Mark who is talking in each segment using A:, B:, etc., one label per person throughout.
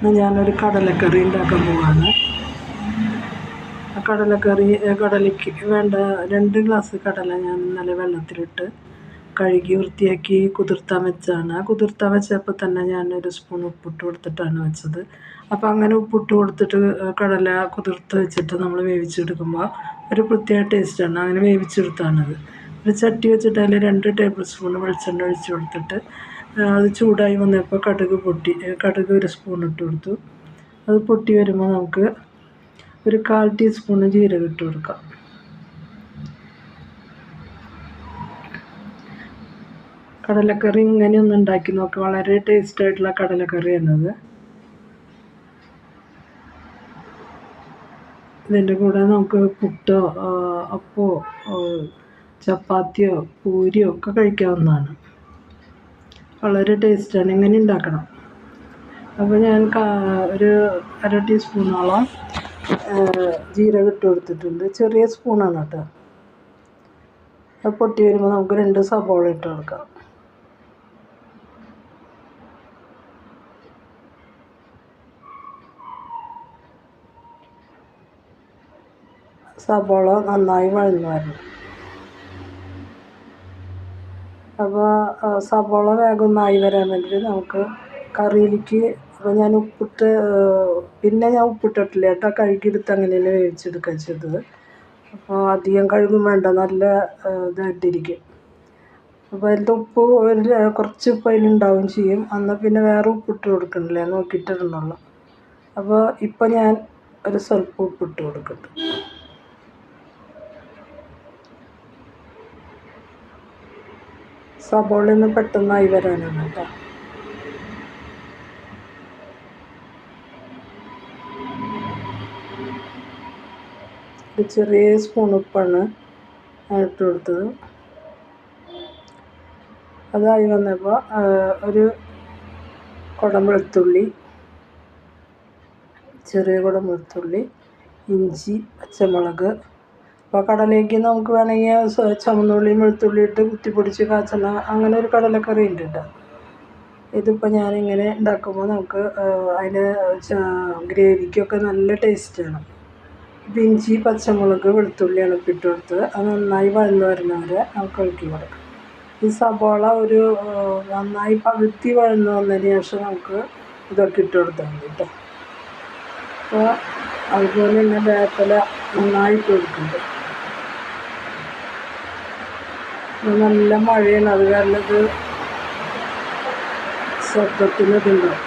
A: ഇന്ന് ഞാനൊരു കടലക്കറി ഉണ്ടാക്കാൻ പോവാണ്. കടലക്കറി കടലയ്ക്ക് വേണ്ട രണ്ട് ഗ്ലാസ് കടല ഞാൻ ഇന്നലെ വെള്ളത്തിലിട്ട് കഴുകി വൃത്തിയാക്കി കുതിർത്താൻ വെച്ചാണ്. ആ കുതിർത്താൻ വെച്ചപ്പോൾ തന്നെ ഞാൻ ഒരു സ്പൂൺ ഉപ്പിട്ട് കൊടുത്തിട്ടാണ് വെച്ചത്. അപ്പോൾ അങ്ങനെ ഉപ്പിട്ട് കൊടുത്തിട്ട് കടല കുതിർത്ത് വെച്ചിട്ട് നമ്മൾ വേവിച്ചെടുക്കുമ്പോൾ ഒരു പ്രത്യേക ടേസ്റ്റാണ്. അങ്ങനെ വേവിച്ചെടുത്താണത്. ഒരു ചട്ടി വെച്ചിട്ട് അതിൽ രണ്ട് ടേബിൾ സ്പൂൺ വെളിച്ചെണ്ണ ഒഴിച്ച് കൊടുത്തിട്ട് അത് ചൂടായി വന്നപ്പോൾ കടുക് പൊട്ടി കടുക് ഒരു സ്പൂൺ ഇട്ട് കൊടുത്തു. അത് പൊട്ടി വരുമ്പോൾ നമുക്ക് ഒരു കാൽ ടീസ്പൂൺ ജീരകം ഇട്ട് കൊടുക്കാം. കടലക്കറി ഇങ്ങനെ ഒന്ന് ഉണ്ടാക്കി നോക്കുക വളരെ ടേസ്റ്റ് ആയിട്ടുള്ള കടലക്കറിയാണത് ഇതിന്റെ കൂടെ നമുക്ക് പുട്ടോ അപ്പോ ചപ്പാത്തിയോ പൂരിയോ ഒക്കെ കഴിക്കാവുന്നതാണ്. വളരെ ടേസ്റ്റാണ്. ഇങ്ങനെ ഉണ്ടാക്കണം. അപ്പോൾ ഞാൻ ഒരു അര ടീസ്പൂണോളം ജീരകം ഇട്ട് കൊടുത്തിട്ടുണ്ട്. ചെറിയ സ്പൂണാണ് കേട്ടോ അത് പൊട്ടി വരുമ്പോൾ നമുക്ക് രണ്ട് സബോള ഇട്ട് കൊടുക്കാം. സബോള നന്നായി വഴന്നു വരണം. അപ്പോൾ സവോള വേഗം ഒന്നായി വരാൻ വേണ്ടിയിട്ട് നമുക്ക് കറിയിലേക്ക് അപ്പോൾ ഞാൻ ഉപ്പിട്ട് പിന്നെ ഞാൻ ഉപ്പിട്ടിട്ടില്ല കേട്ടോ. കഴുകിയെടുത്ത് അങ്ങനെ വേവിച്ചെടുക്കുക ചെയ്തത്. അപ്പോൾ അധികം കഴുകും വേണ്ട നല്ല ഇതായിട്ടിരിക്കും. അപ്പോൾ അതിന്റെ ഉപ്പ് ഒരു കുറച്ച് ഉപ്പ് അതിലുണ്ടാവുകയും ചെയ്യും. എന്നാൽ പിന്നെ വേറെ ഉപ്പിട്ട് കൊടുക്കണില്ല. നോക്കിയിട്ടിടണുള്ളൂ അപ്പോൾ ഇപ്പോൾ ഞാൻ ഒരു സ്വല്പം ഉപ്പിട്ട് കൊടുക്കുന്നുണ്ട് സബോളയിൽ നിന്ന് പെട്ടെന്നായി വരാനാണ് കേട്ടോ. ഒരു ചെറിയ സ്പൂൺ ഉപ്പാണ് ഇട്ട് കൊടുത്തത്. അതായി വന്നപ്പോൾ ഒരു കുടം വെളുത്തുള്ളി ചെറിയ കുടം വെളുത്തുള്ളി ഇഞ്ചി പച്ചമുളക് അപ്പോൾ കടലേക്ക് നമുക്ക് വേണമെങ്കിൽ ചുവന്നുള്ളിയും വെളുത്തുള്ളി ഇട്ട് കുത്തിപ്പൊടിച്ച് കാച്ചണ അങ്ങനെ ഒരു കടലക്കറി ഉണ്ട് കേട്ടോ ഇതിപ്പോൾ ഞാനിങ്ങനെ ഉണ്ടാക്കുമ്പോൾ നമുക്ക് അതിന് ഗ്രേവിക്കൊക്കെ നല്ല ടേസ്റ്റാണ്. ഇപ്പം ഇഞ്ചി പച്ചമുളക് വെളുത്തുള്ളിയാണ് ഇപ്പം ഇട്ട് കൊടുത്തത് അത് നന്നായി വഴന്നു വരുന്നവരെ നമുക്ക് ഇളക്കി കൊടുക്കാം. ഈ സബോള ഒരു നന്നായി പകുത്തി വഴന്നു വന്നതിന് ശേഷം നമുക്ക് ഇതൊക്കെ ഇട്ട് കൊടുത്താൽ മതി കേട്ടോ അപ്പോൾ അതുപോലെ തന്നെ വേപ്പില നന്നായിട്ട് കൊടുക്കുന്നുണ്ട് ഇത് നല്ല മഴയാണ്. അത് കാരണം ഇത് ശബ്ദത്തിന് ഇതുണ്ടാവും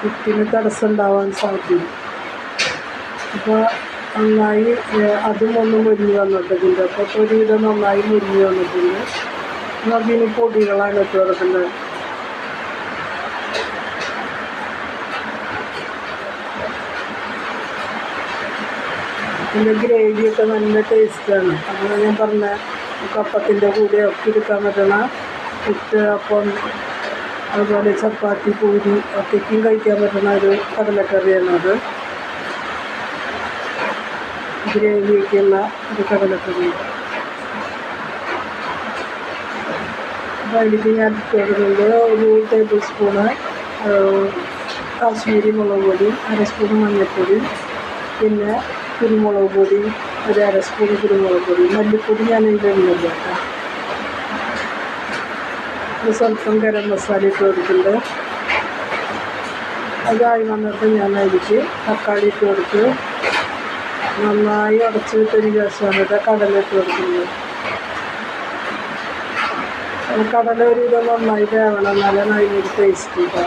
A: കുത്തിന് തടസ്സം ഉണ്ടാവാൻ സാധ്യത. അപ്പോൾ നന്നായി അതും ഒന്ന് മുരിഞ്ഞ് വന്നിട്ടുണ്ട്. അപ്പോൾ ഒരുവിധം നന്നായി മുരിഞ്ഞ് വന്നിട്ടുണ്ട്. അതിന് പൊടികളാണ് ഇട്ട് കൊടുക്കുന്നത് ഇതിന്റെ ഗ്രേവിയൊക്കെ നല്ല ടേസ്റ്റാണ്. അപ്പോൾ ഞാൻ പറഞ്ഞ കപ്പത്തിന്റെ കൂടെ ഒക്കെ എടുക്കാൻ പറ്റണ പുട്ട് അപ്പം അതുപോലെ ചപ്പാത്തി പൂരി ഒക്കെയും കഴിക്കാൻ പറ്റുന്ന ഒരു കടലക്കറിയാണ് അത്. ഗ്രേവിയൊക്കെയുള്ള ഒരു കടലക്കറി. അപ്പോൾ അതിലേക്ക് ഞാൻ ചേർക്കുന്നത് ഒരു ടേബിൾ സ്പൂണ് കാശ്മീരി മുളക് പൊടി അര സ്പൂൺ മഞ്ഞൾപ്പൊടി പിന്നെ കുരുമുളക് പൊടി ഒരു അര സ്പൂൺ കുരുമുളക് പൊടി മല്ലിപ്പൊടി ഞാൻ ഇതിന്റെ ഇടുന്നില്ല കേട്ടോ. സ്വല്പം ഗരം മസാല ഇട്ട് കൊടുക്കുന്നുണ്ട് അതായി വന്നിട്ട് ഞാൻ അരിച്ച് തക്കാളി ഇട്ട് കൊടുത്ത് നന്നായി ഉടച്ച് വിട്ടതിന് ശേഷമാണ് കടല ഇട്ട് കൊടുക്കുന്നത് കടല ഒരു വിധം നന്നായി വേവണം നല്ല അതിനൊരു ടേസ്റ്റ് കിട്ടുക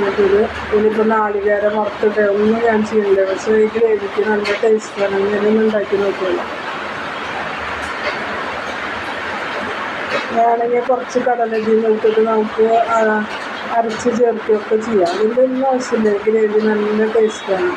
A: എന്നിട്ടിത് ഇനിയിപ്പോൾ നാളികേരം വറുത്തിട്ട് ഒന്നും ഞാൻ ചെയ്യില്ല പക്ഷേ ഈ ഗ്രേവിക്ക് നല്ല ടേസ്റ്റ് ടേസ്റ്റാണ് അങ്ങനെയൊന്നും ഉണ്ടാക്കി നോക്കിയല്ലോ. വേണമെങ്കിൽ കുറച്ച് കടലരി നോക്കിയിട്ട് നമുക്ക് അരച്ച് ചേർക്കുകയൊക്കെ ചെയ്യാം. അതിന്റെ ഒന്നും ആവശ്യമില്ല. ഗ്രേവി നല്ല ടേസ്റ്റാണ്